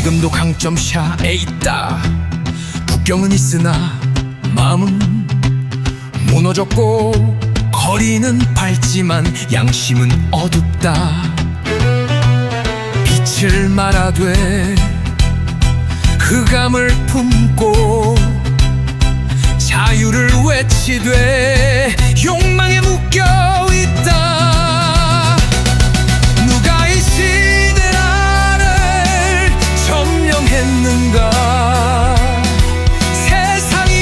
지금도 강점샤에 있다. 국경은 있으나 마음은 무너졌고 거리는 밝지만 양심은 어둡다. 빛을 말하되 흑암을 품고 자유를 외치되 했는가? 세상이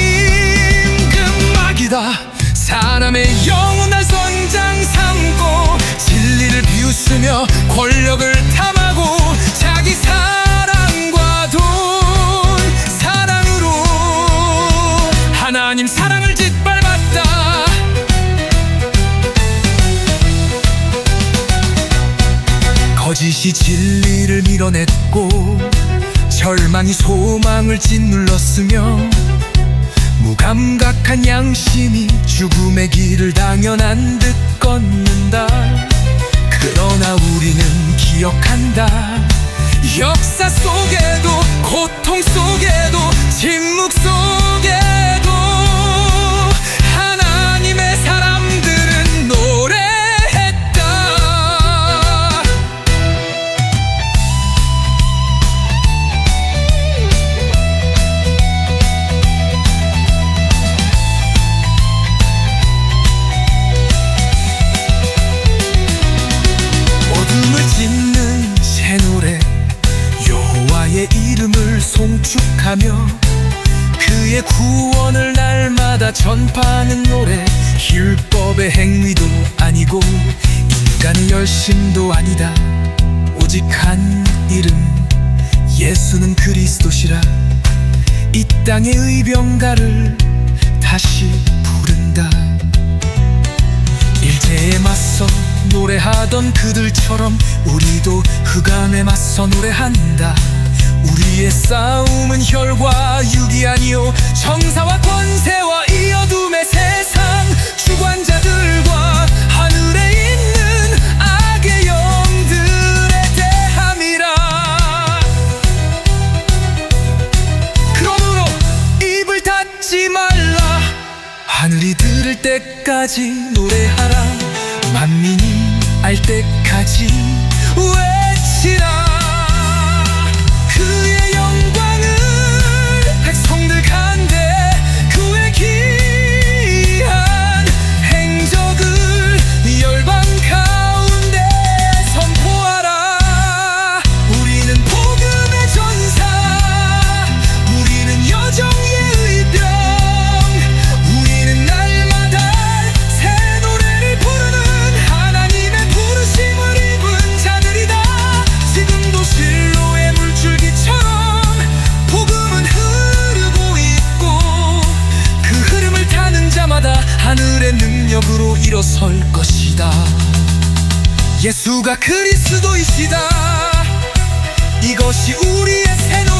임금막이다. 사람의 영혼을 선장 삼고 진리를 비웃으며 권력을 탐하고 자기 사랑과 돈 사랑으로 하나님 사랑을 짓밟았다. 거짓이 진리를 밀어냈고 절망이 소망을 짓눌렀으며 무감각한 양심이 죽음의 길을 당연한 듯 걷는다. 그러나 우리는 기억한다. 역사 속에도 고통 속에도 침묵 속에도 전파하는 노래. 율법의 행위도 아니고 인간의 열심도 아니다. 오직 한 이름 예수는 그리스도시라. 이 땅의 의병가를 다시 부른다. 일제에 맞서 노래하던 그들처럼 우리도 흑암에 맞서 노래한다. 우리의 싸움은 혈과 육이 아니요 정사 닫지 말라. 하늘이 들을 때까지 노래하라. 만민이 알 때까지 외치라 예수가 그리스도이시다. 이것이 우리의 새 노래